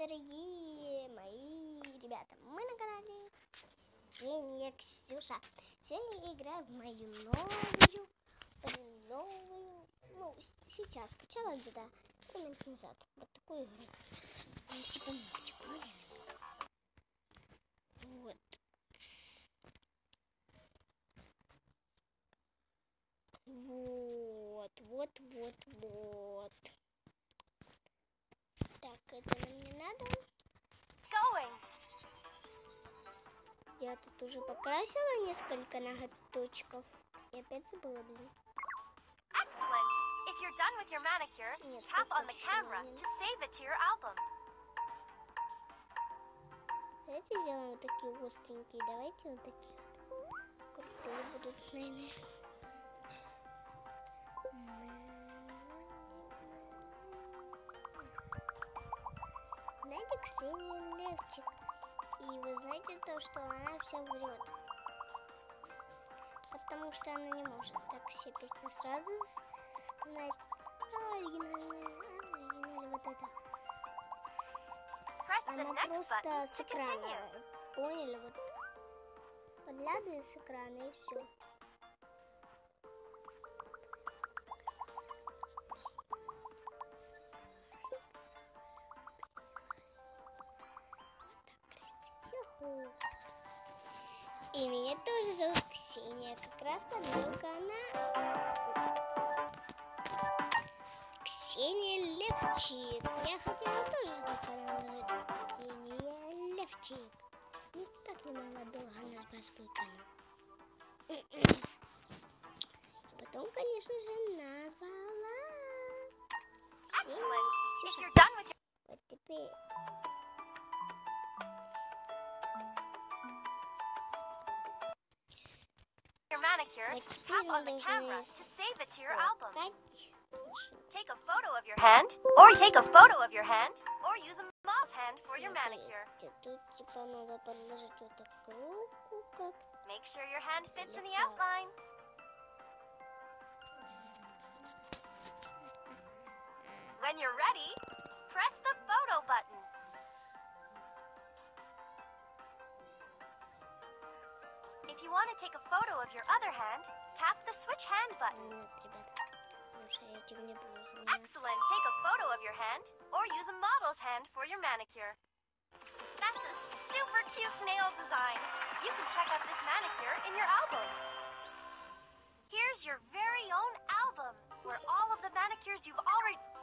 Дорогие мои ребята! Мы на канале Ксения Ксюша. Сегодня я играю в мою новую, новую, ну, сейчас скачала где-то минут назад. Вот такую игру. Ну, типа мультик? Вот. Вот, вот, вот, вот. Так, это нам не надо. Я тут уже покрасила несколько ноготочков. И опять забыла, блин. Excellent. If you're done with your manicure, Нет, tap on the camera to save it to your album. Давайте сделаем вот такие остренькие. Давайте вот такие вот. Крутые будут, наверное. И вы знаете то, что она все врет. Потому что она не может так все песни сразу знать. А, оригинальная, оригинальная, вот это. Она просто с экрана. Поняли? Вот подглядывает с экрана и все. И меня тоже зовут Ксения. Как раз подборка на Ксения Левчик. Я хотела тоже свой канал Ксения Левчик. Никак не могла долго назвать свой канал. Потом, конечно же, назвала. With your Вот теперь secured, tap on the camera to save it to your album. Take a photo of your hand, or take a photo of your hand, or use a mouse hand for your manicure. Make sure your hand fits in the outline. When you're ready, press the photo button. If you want to take a photo of your other hand, tap the switch hand button. Excellent! Take a photo of your hand, or use a model's hand for your manicure. That's a super cute nail design! You can check out this manicure in your album. Here's your very own album, where all of the manicures you've already...